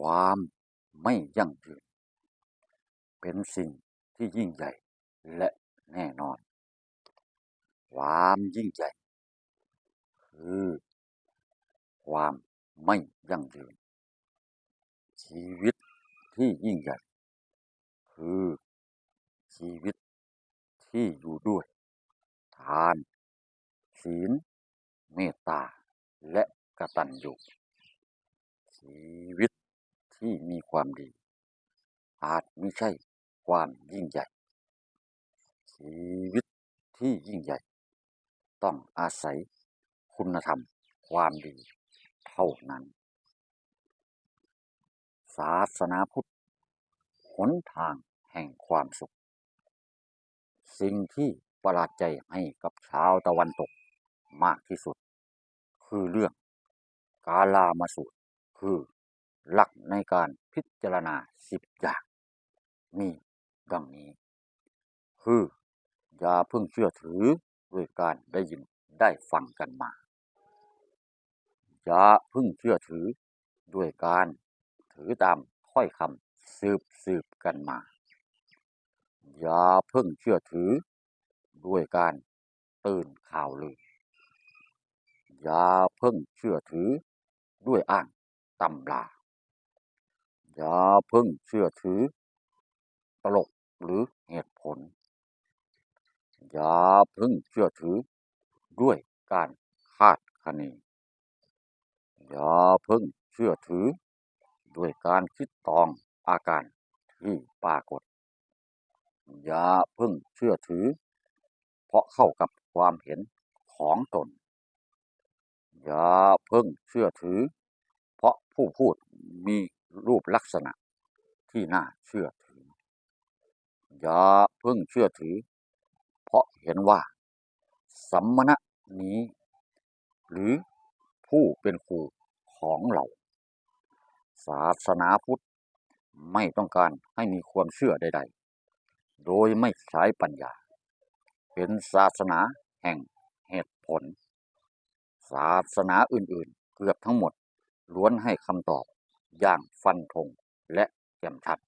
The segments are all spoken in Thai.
ความไม่ยั่งยืน เป็นสิ่งที่ยิ่งใหญ่และแน่นอน ความยิ่งใหญ่ คือ ความไม่ยั่งยืน ชีวิตที่ยิ่งใหญ่ คือ ชีวิตที่อยู่ด้วย ทาน ศีล เมตตา และกตัญญูชีวิต ที่มีความดี อาจไม่ใช่ความยิ่งใหญ่ ชีวิตที่ยิ่งใหญ่ ต้องอาศัยคุณธรรมความดีเท่านั้น ศาสนาพุทธหนทางแห่งความสุข สิ่งที่ประหลาดใจให้กับชาวตะวันตกมากที่สุด คือเรื่องกาลามาสูตรคือ หลักในการพิจารณาสิบอย่างมีดังนี้ คืออย่าเพิ่งเชื่อถือด้วยการได้ยินได้ฟังกันมา อย่าเพิ่งเชื่อถือด้วยการถือตามถ้อยคำสืบสืบกันมา อย่าเพิ่งเชื่อถือด้วยการตื่นข่าวลือ อย่าเพิ่งเชื่อถือด้วยอ้างตำรา อย่าเพิ่งเชื่อถือ ตลกหรือเหตุผล อย่าเพิ่งเชื่อถือด้วยการคาดคะเนอย่าเพิ่งเชื่อถือ ด้วยการคิดตองอาการที่ปรากฏ อย่าเพิ่งเชื่อถือ เพราะเข้ากับความเห็นของตน อย่าเพิ่งเชื่อถือ เพราะผู้พูดมี รูปลักษณะที่น่าเชื่อถือ อย่าเพิ่งเชื่อถือ เพราะเห็นว่าสัมมณะนี้ หรือผู้เป็นครูของเรา ศาสนาพุทธไม่ต้องการให้มีความเชื่อใด ๆ โดยไม่ใช้ปัญญา เป็นศาสนาแห่งเหตุผล ศาสนาอื่นๆ เกือบทั้งหมดล้วนให้คำตอบ อย่างฟันธงและแจ่มชัด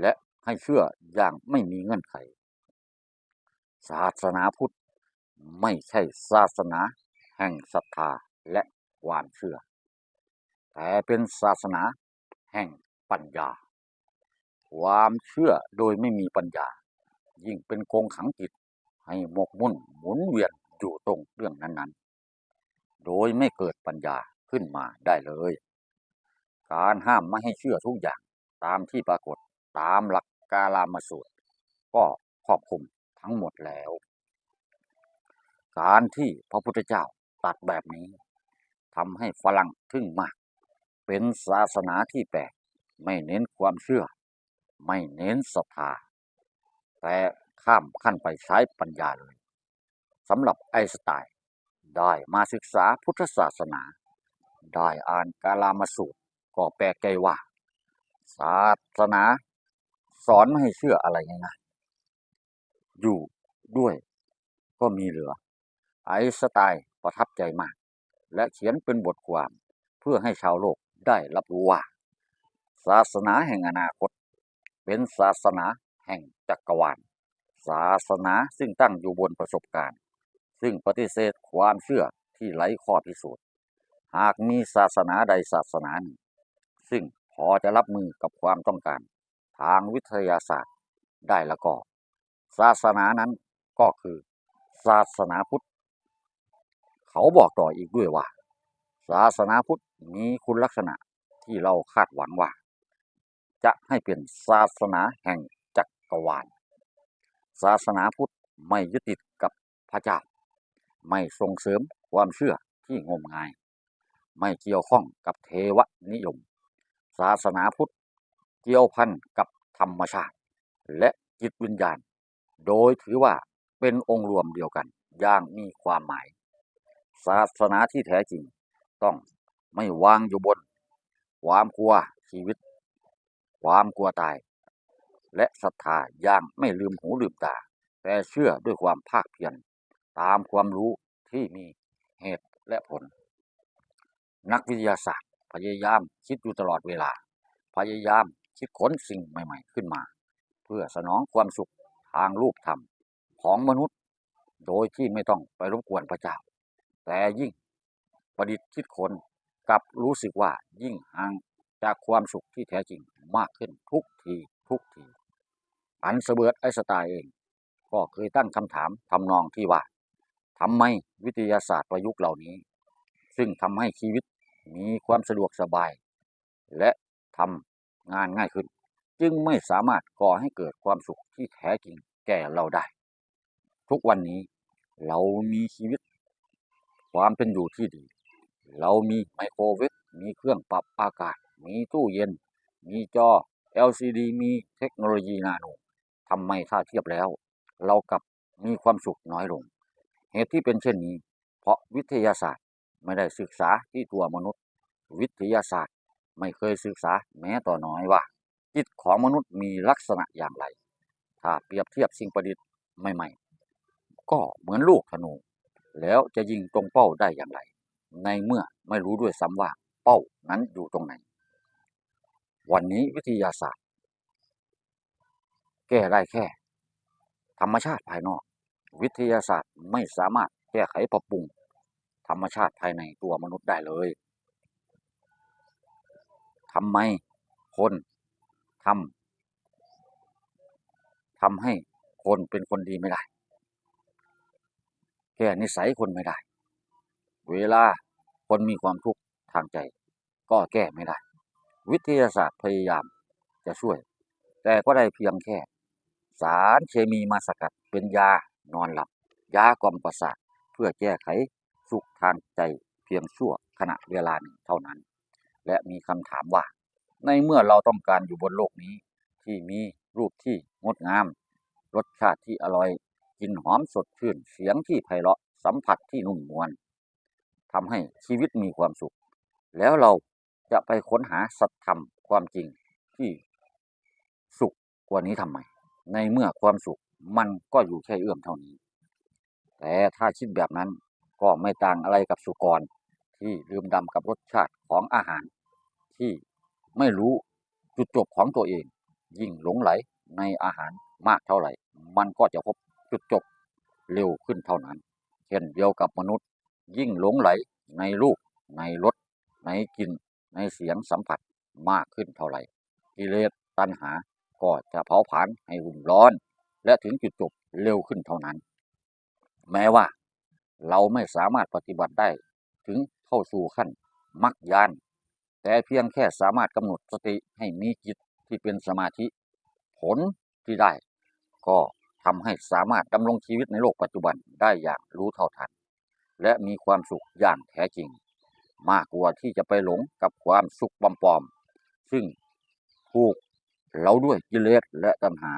และให้เชื่ออย่างไม่มีเงื่อนไข ศาสนาพุทธไม่ใช่ศาสนาแห่งศรัทธาและความเชื่อ แต่เป็นศาสนาแห่งปัญญา ความเชื่อโดยไม่มีปัญญา ยิ่งเป็นกรงขังจิตให้หมกมุ่นหมุนเวียนอยู่ตรงเรื่องนั้นๆ โดยไม่เกิดปัญญาขึ้นมาได้เลย การห้ามไม่ให้เชื่อทุกอย่างตามที่ปรากฏตามหลักกาลามาสูตร ก็ครอบคลุมทั้งหมดแล้ว การที่พระพุทธเจ้าตัดแบบนี้ทำให้ฝรั่งทึ่งมาก เป็นศาสนาที่แปลกไม่เน้นความเชื่อ ไม่เน้นศรัทธาแต่ข้ามขั้นไปใช้ปัญญาเลยสำหรับไอสไตน์ได้มาศึกษาพุทธศาสนา ได้อ่านกาลามาสูตร ก็แปลกใจว่า ศาสนา สอนไม่ให้เชื่ออะไรง่ายๆอยู่ด้วยก็มีเหลือ ไอสไตน์ประทับใจมาก และเขียนเป็นบทความเพื่อให้ชาวโลกได้รับรู้ว่า ศาสนาแห่งอนาคต เป็นศาสนาแห่งจักรวาลศาสนาซึ่งตั้งอยู่บนประสบการณ์ ซึ่งปฏิเสธความเชื่อที่ไร้ข้อพิสูจน์ หากมีศาสนาใดศาสนาหนึ่ง ซึ่งพอจะรับมือกับความต้องการ ทางวิทยาศาสตร์ได้แล้วก็ ศาสนานั้นก็คือ ศาสนาพุทธ เขาบอกต่ออีกด้วยว่า ศาสนาพุทธมีคุณลักษณะที่เราคาดหวังว่า จะให้เป็นศาสนาแห่งจักรวาล ศาสนาพุทธไม่ยึดติดกับพระเจ้า ไม่ส่งเสริมความเชื่อที่งมงาย ไม่เกี่ยวข้องกับเทวนิยม ศาสนาพุทธเกี่ยวพันกับธรรมชาติ และจิตวิญญาณ โดยถือว่าเป็นองค์รวมเดียวกันอย่างมีความหมาย ศาสนาที่แท้จริงต้องไม่วางอยู่บน ความกลัวชีวิต ความกลัวตาย และศรัทธาอย่างไม่ลืมหูลืมตา แต่เชื่อด้วยความภาคเพียรตามความรู้ที่มีเหตุและผล นักวิทยาศาสตร์ พยายามคิดอยู่ตลอดเวลา พยายามคิดค้นสิ่งใหม่ ๆ ขึ้นมา เพื่อสนองความสุขทางรูปธรรมของมนุษย์ โดยที่ไม่ต้องไปรบกวนพระเจ้า แต่ยิ่งประดิษฐ์คิดค้นกับรู้สึกว่ายิ่งห่างจากความสุขที่แท้จริงมากขึ้นทุกทีทุกทีอันเสเบิร์ตไอสไตน์เอง ก็เคยตั้งคำถามทำนองที่ว่าทำไมวิทยาศาสตร์ประยุกต์เหล่านี้ ซึ่งทำให้ชีวิต มีความสะดวกสบาย และทำงานง่ายขึ้น จึงไม่สามารถก่อให้เกิดความสุขที่แท้จริงแก่เราได้ ทุกวันนี้เรามีชีวิต ความเป็นอยู่ที่ดี เรามีไมโครเวฟมีเครื่องปรับอากาศ มีตู้เย็น มีจอ LCD มีเทคโนโลยีนาโนทำไมถ้าเทียบแล้ว เรากับมีความสุขน้อยลง เหตุที่เป็นเช่นนี้ เพราะวิทยาศาสตร์ ไม่ได้ศึกษาที่ตัวมนุษย์ วิทยาศาสตร์ ไม่เคยศึกษาแม้ต่อน้อยว่า จิตของมนุษย์มีลักษณะอย่างไร ถ้าเปรียบเทียบสิ่งประดิษฐ์ใหม่ๆ ก็เหมือนลูกธนู แล้วจะยิงตรงเป้าได้อย่างไร ในเมื่อไม่รู้ด้วยซ้ำว่าเป้านั้นอยู่ตรงไหน วันนี้วิทยาศาสตร์ แก้ได้แค่ ธรรมชาติภายนอก วิทยาศาสตร์ไม่สามารถแก้ไขปรับปรุง ธรรมชาติภายในตัวมนุษย์ได้เลยทำไมคนทำทำให้คนเป็นคนดีไม่ได้ แก้นิสัยคนไม่ได้ เวลาคนมีความทุกข์ทางใจ ก็แก้ไม่ได้ วิทยาศาสตร์พยายามจะช่วย แต่ก็ได้เพียงแค่ สารเคมีมาสกัดเป็นยานอนหลับ ยากล่อมประสาทเพื่อแก้ไข สุขทางใจเพียงชั่วขณะเวลาหนึ่งเท่านั้น และมีคำถามว่า ในเมื่อเราต้องการอยู่บนโลกนี้ ที่มีรูปที่งดงาม รสชาติที่อร่อยกลิ่นหอมสดชื่นเสียงที่ไพเราะสัมผัสที่นุ่มนวลทำให้ชีวิตมีความสุข แล้วเราจะไปค้นหาสัจธรรมความจริงที่สุขกว่านี้ทำไม ในเมื่อความสุขมันก็อยู่แค่เอื้อมเท่านี้ แต่ถ้าคิดแบบนั้น ก็ไม่ต่างอะไรกับสุกร ที่ลืมดำกับรสชาติของอาหาร ที่ไม่รู้จุดจบของตัวเอง ยิ่งหลงไหลในอาหารมากเท่าไหร่ มันก็จะพบจุดจบเร็วขึ้นเท่านั้น เช่นเดียวกับมนุษย์ ยิ่งหลงไหลในรูปในรสในกลิ่นในเสียงสัมผัสมากขึ้นเท่าไหร่กิเลสตัณหาก็จะเผาผลาญให้รุ่มร้อน และถึงจุดจบเร็วขึ้นเท่านั้น แม้ว่า เราไม่สามารถปฏิบัติได้ ถึงเข้าสู่ขั้นมรรคญาณแต่เพียงแค่สามารถกำหนดสติให้มีจิตที่เป็นสมาธิ ผลที่ได้ ก็ทำให้สามารถดำรงชีวิตในโลกปัจจุบันได้อย่างรู้เท่าทัน และมีความสุขอย่างแท้จริง มากกว่าที่จะไปหลงกับความสุขปลอมๆซึ่งผูกเราด้วยกิเลสและตัณหา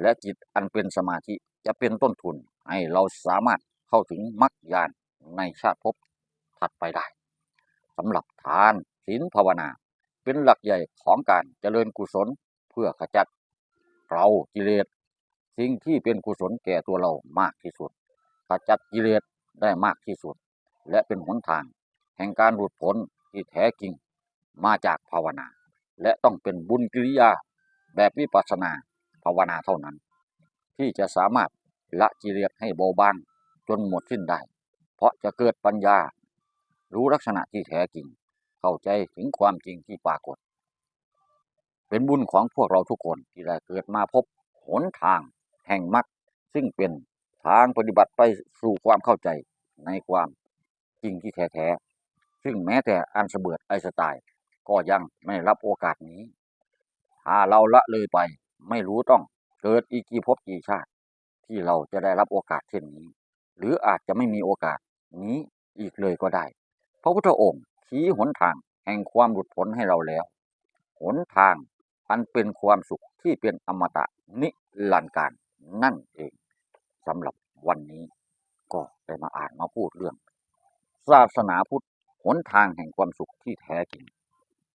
และจิตอันเป็นสมาธิจะเป็นต้นทุนให้เราสามารถ เข้าถึงมรรคญาณในชาติภพถัดไปได้สำหรับทานศีลภาวนา เป็นหลักใหญ่ของการเจริญกุศลเพื่อขจัดเรากิเลสสิ่งที่เป็นกุศลแก่ตัวเรามากที่สุดขจัดกิเลสได้มากที่สุด และเป็นหนทาง แห่งการหลุดพ้นที่แท้จริงมาจากภาวนา และต้องเป็นบุญกิริยาแบบวิปัสสนาภาวนาเท่านั้น ที่จะสามารถละกิเลสให้เบาบาง จนหมดสิ้นได้ เพราะจะเกิดปัญญา รู้ลักษณะที่แท้จริง เข้าใจถึงความจริงที่ปรากฏ เป็นบุญของพวกเราทุกคนที่ได้เกิดมาพบหนทางแห่งมรรคซึ่งเป็นทางปฏิบัติไปสู่ความเข้าใจในความจริงที่แท้ๆซึ่งแม้แต่อันเสบิร์ไอน์สไตน์ก็ยังไม่รับโอกาสนี้ ถ้าเราละเลยไปไม่รู้ต้องเกิดอีกกี่ภพกี่ชาติ ที่เราจะได้รับโอกาสเช่นนี้ หรืออาจจะไม่มีโอกาสนี้อีกเลยก็ได้ พระพุทธองค์ชี้หนทางแห่งความหลุดพ้นให้เราแล้ว หนทางอันเป็นความสุขที่เป็นอมตะนิรันดร์การนั่นเองสำหรับวันนี้ก็ได้มาอ่านมาพูดเรื่อง ศาสนาพุทธหนทางแห่งความสุขที่แท้จริง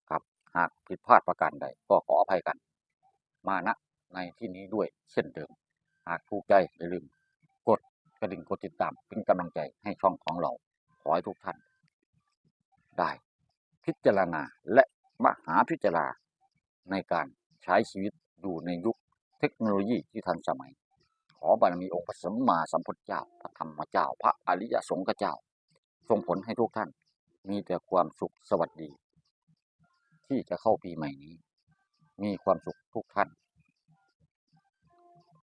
ครับหากผิดพลาดประการใดก็ขออภัยกัน มาณในที่นี้ด้วยเช่นเดิม หากถูกใจอย่าลืม ระดิ่งกดติดตามเป็นกำลังใจให้ช่องของเรา ขอให้ทุกท่าน ได้ พิจารณาและมหาพิจารณาในการใช้ชีวิตอยู่ในยุคเทคโนโลยีที่ทันสมัย ขอบารมีองค์พระสัมมาสัมพุทธเจ้าพระธรรมเจ้า พระอริยสงฆ์เจ้าส่งผลให้ทุกท่าน มีแต่ความสุขสวัสดี ที่จะเข้าปีใหม่นี้ มีความสุขทุกท่าน